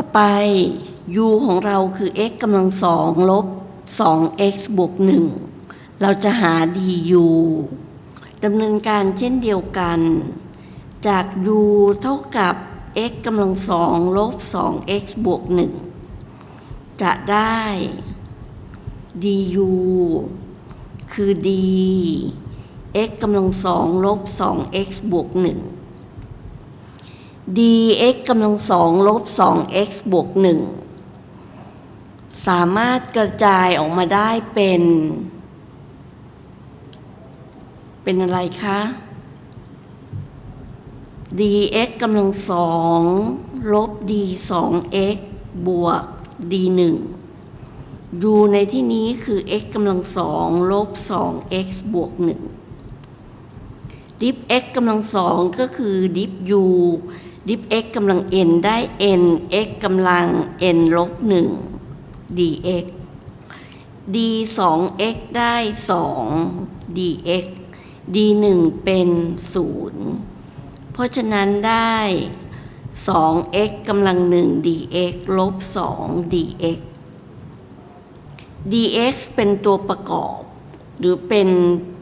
ต่อไป u ของเราคือ x กำลังสองลบ 2x บวก 1 เราจะหา du ดำเนินการเช่นเดียวกัน จาก u เท่ากับ x กำลังสองลบ 2x บวก 1 จะได้ du คือ d x กำลังสองลบ 2x บวก 1 dx กำลังสองลบ 2x บวก 1 สามารถกระจายออกมาได้เป็น เป็นอะไรคะ dx กำลังสองลบ d 2x บวก d 1 u ในที่นี้คือ x กำลังสองลบ 2x บวก 1ดิฟ x กำลังสองก็คือดิฟ u ดิฟ x กำลัง n ได้ n x กำลัง n ลบ1 dx d 2 x ได้2 dx d 1เป็น0เพราะฉะนั้นได้ 2x กำลัง1 dx ลบ2 dx dx เป็นตัวประกอบ หรือเป็น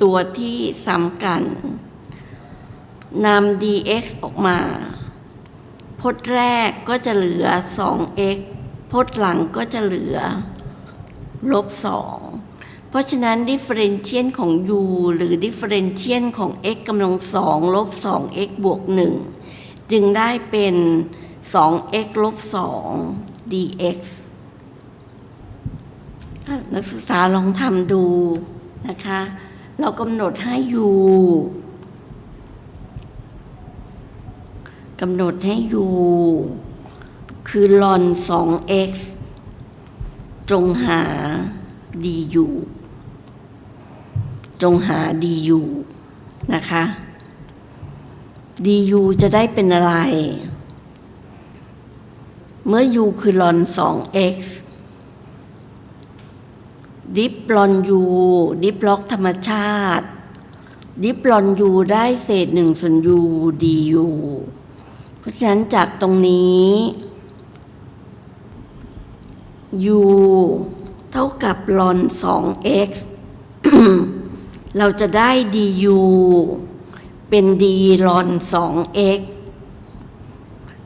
ตัวที่ซ้ำกันนำ dx ออกมา พจน์แรกก็จะเหลือ 2x พจน์หลังก็จะเหลือลบ 2 เพราะฉะนั้นดิเฟเรนเชียนของ u หรือดิเฟเรนเชียนของ x กำลังสองลบ 2x บวก 1 จึงได้เป็น 2x ลบ 2 dx นักศึกษาลองทำดูนะคะ เรากำหนดให้ u กำหนดให้ u คือลอน 2x จงหา du จงหา du นะคะ du จะได้เป็นอะไร เมื่อ u คือลอน 2x ดิฟลอนยูดิฟล็อกธรรมชาติ ดิฟลอนยูได้เศษหนึ่งส่วนยูดียู ราะฉะนั้นจากตรงนี้ u เท่ากับลอน 2x เราจะได้ du เป็น d ลอน 2x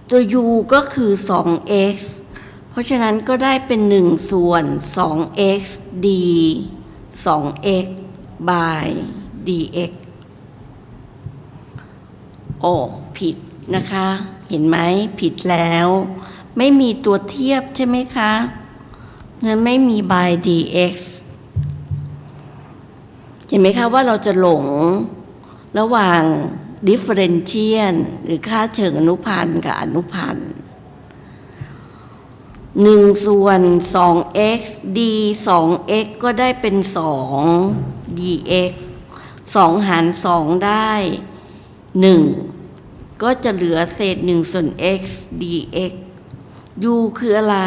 ตัว u ก็คือ 2x เพราะฉะนั้นก็ได้เป็น 1 ส่วน 2x d 2x by dx โอ้ผิด นะคะ เห็นไหมผิดแล้ว ไม่มีตัวเทียบใช่ไหมคะนั้นไม่มี by dx เห็นไหมคะว่าเราจะหลงระหว่าง differential หรือค่าเชิงอนุพันธ์กับอนุพันธ์หนึ่งส่วน 2x d 2x ก็ได้เป็น 2 dx 2 หาร 2 ได้ 1 ก็จะเหลือเศษ1ส่วน x dx u คืออะไร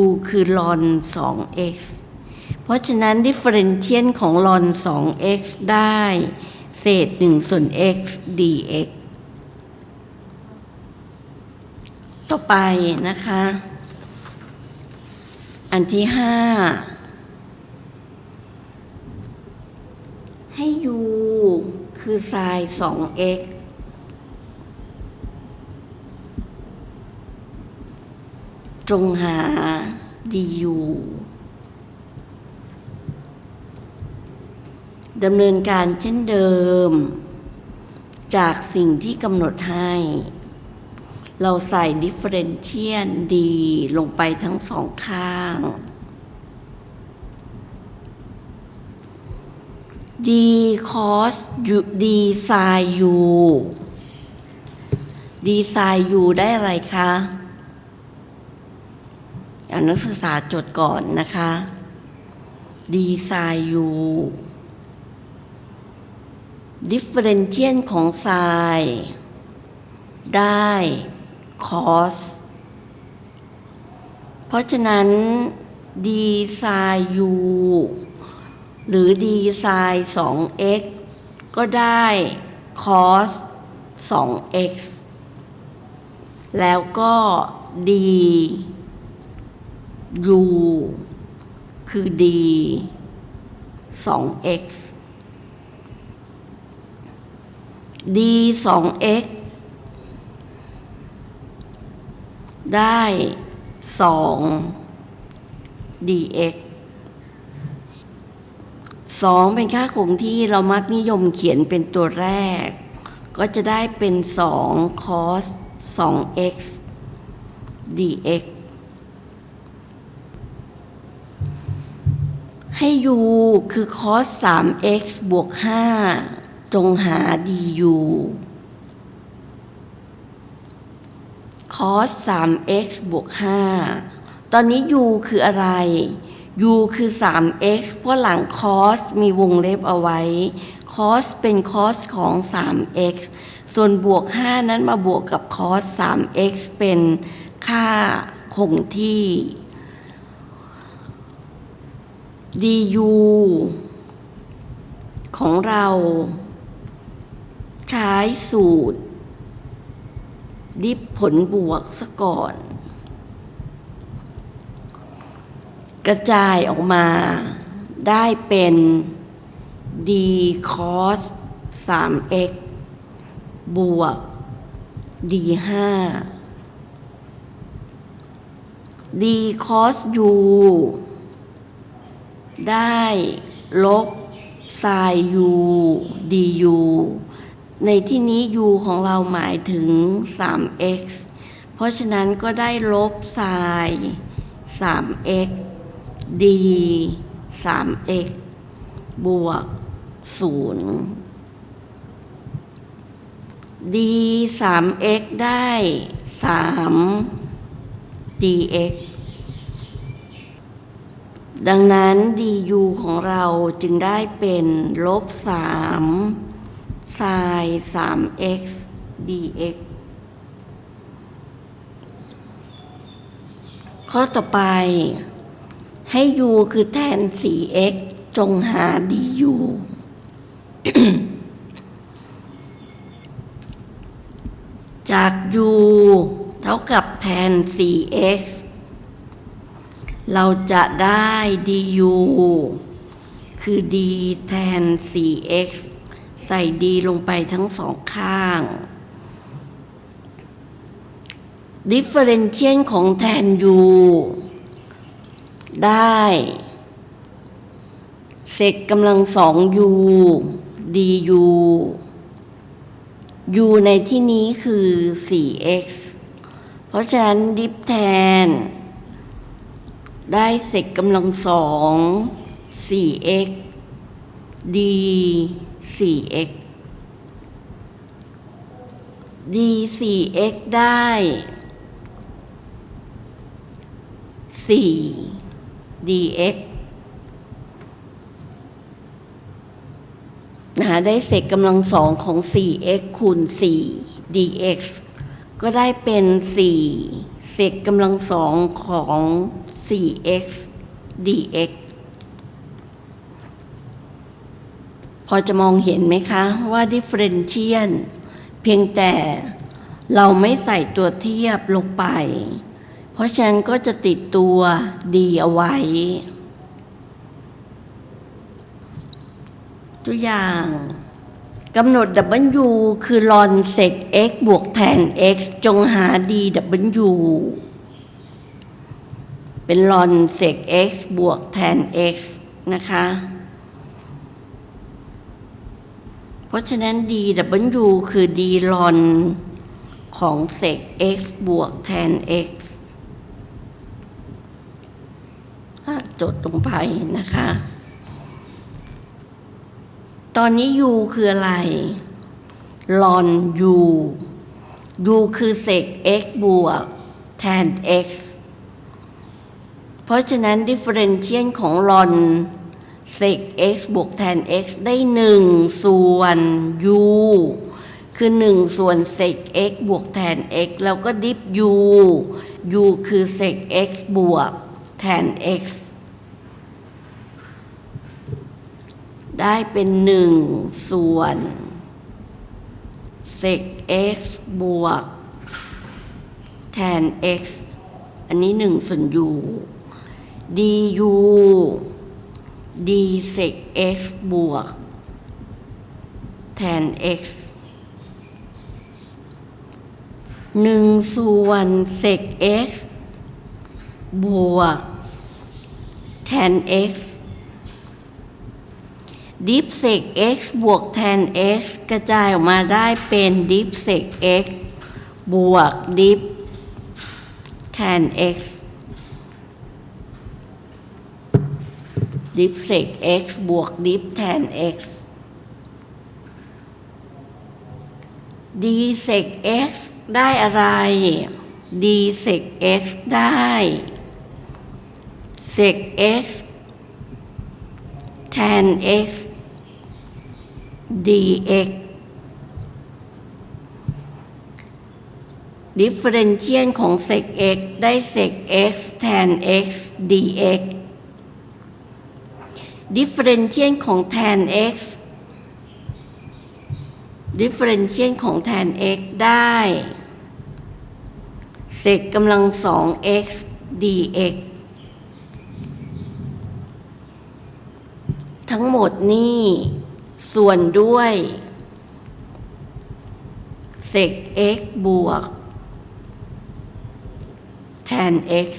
u คือลอน 2x เพราะฉะนั้น differential ของลอน 2x ได้ เศษ1ส่วน x dx ต่อไปนะคะ อันที่ห้าให้ u คือไซน์ 2x จงหา du ดำเนินการเช่นเดิม จากสิ่งที่กำหนดให้ เราใส่ differential d ลงไปทั้งสองข้าง d cos u d sin u d sin u ได้อะไรคะ เอานักศึกษาจดก่อนนะคะ d sin u differential ของ sin ได้ cos เพราะฉะนั้น d sin u หรือ d sin 2x ก็ได้ cos 2x แล้วก็ d u คือ d 2 x d 2 x ได้ 2 dx สองเป็นค่าคงที่เรามักนิยมเขียนเป็นตัวแรก ก็จะได้เป็นสอง cos 2 x dx ให้ u คือ cos 3 x บวก 5 จงหา du cos 3 x บวก 5 ตอนนี้ u คืออะไร u คือ 3x เพราะหลัง cos มีวงเล็บเอาไว้ cos เป็น cos ของ 3x ส่วนบวก 5 นั้นมาบวกกับ cos 3x เป็นค่าคงที่ du ของเรา ใช้สูตร ดิฟผลบวกซะก่อน กระจายออกมาได้เป็น d cos 3x บวก d 5 d cos u ได้ลบ sin u du ในที่นี้ u ของเราหมายถึง 3x เพราะฉะนั้นก็ได้ลบ sin 3x d 3x บวก 0 d 3x ได้ 3 dx ดังนั้น du ของเราจึงได้เป็นลบ3 sin 3x dx ข้อต่อไป ให้ u คือแทน 4x จงหา du จาก u เท่ากับแทน 4x เราจะได้ du คือ d แทน 4x ใส่ d ลงไปทั้งสองข้าง differential ของแทน u ได้ เศษกำลังสอง u du u ในที่นี้คือ 4x เพราะฉะนั้นดิฟแทน ได้เศษกำลังสอง 4x d 4x d 4x ได้ 4 dx นะคะได้เศษกำลังสองของ 4x คูณ 4 dx ก็ได้เป็น 4 เศษกำลังสองของ 4x dx พอจะมองเห็นไหมคะว่า differential เพียงแต่เราไม่ใส่ตัวเทียบลงไป เพราะฉะนั้นก็จะติดตัวดีเอาไว้ ตัวอย่างกำหนด W คือลอนเซก x บวกแทน x จงหา dw เป็นลอนเซก x บวกแทน x นะคะ เพราะฉะนั้น dw คือ d ลอนของเซก x บวกแทน x อะจดลงไปนะคะ ตอนนี้ u คืออะไร ลอน u u คือเศษ x บวกแทน x เพราะฉะนั้น differential ของลอนเศษ x บวกแทน x ได้หนึ่งส่วน u คือหนึ่งส่วนเศษ x บวกแทน x แล้วก็ดิฟ u u คือเศษ x บวกแทน x ได้เป็นหนึ่งส่วนเศษ x บวกแทน x อันนี้หนึ่งส่วน u du d sec x บวก แทน x หนึ่งส่วน sec x บวก แทน x ดิฟเซก x บวกแทน x กระจายออกมาได้เป็นดิฟเซก x บวกดิฟแทน x ดิฟเซก x บวกดิฟแทน x d sec x ได้อะไร d sec x ได้ sec x แทน x dx ดิฟเฟอเรนเชียนของ sec x ได้ sec x แทน x dx ดิฟเฟอเรนเชียนของแทน x ดิฟเฟอเรนเชียนของแทน x ได้ sec กำลังสอง x dx ทั้งหมดนี่ส่วนด้วย sec x บวกแทน x